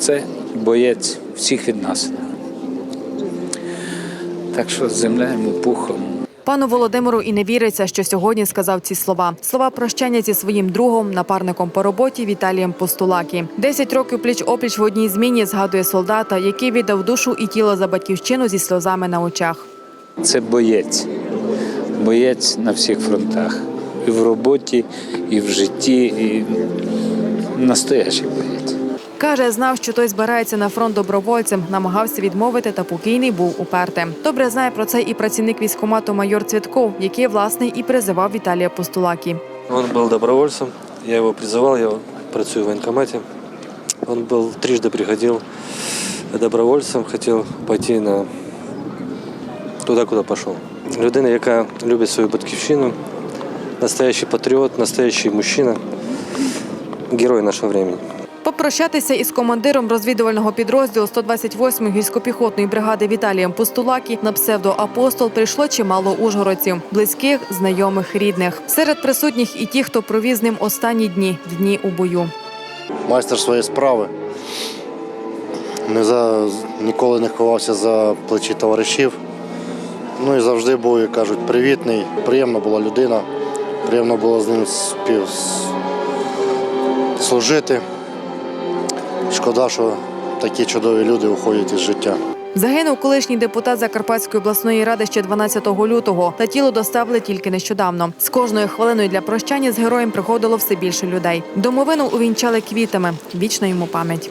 Це боєць всіх від нас. Так що з землею пухом. Пану Володимиру і не віриться, що сьогодні сказав ці слова. Слова прощання зі своїм другом, напарником по роботі Віталієм Постулакі. Десять років пліч опліч в одній зміні згадує солдата, який віддав душу і тіло за батьківщину зі сльозами на очах. Це боєць. Боєць на всіх фронтах. І в роботі, і в житті, і настоящий боєць. Каже, знав, що той збирається на фронт добровольцем, намагався відмовити, та покійний був упертим. Добре знає про це і працівник військкомату майор Цвітков, який власне і призивав Віталія Постулакі. Он был добровольцем, я его призывал, я працюю в военкомате. Он был трижды приходил добровольцем, хотел пойти на туда, куда пошел. Людина, яка любить свою батьківщину, настоящий патріот, настоящий мужчина, герой нашого времени. Попрощатися із командиром розвідувального підрозділу 128-ї гірсько-піхотної бригади Віталієм Постулакі на псевдоапостол прийшло чимало ужгородців, близьких, знайомих, рідних. Серед присутніх і ті, хто провів з ним останні дні дні у бою. майстер своєї справи. Не за, ніколи не ховався за плечі товаришів. Ну і завжди був, як кажуть, привітний. Приємна була людина, приємно було з ним спів... служити. Шкода, що такі чудові люди уходять із життя. Загинув колишній депутат Закарпатської обласної ради ще 12 лютого. Та тіло доставили тільки нещодавно. З кожною хвилиною для прощання з героєм приходило все більше людей. Домовину увінчали квітами. Вічна йому пам'ять.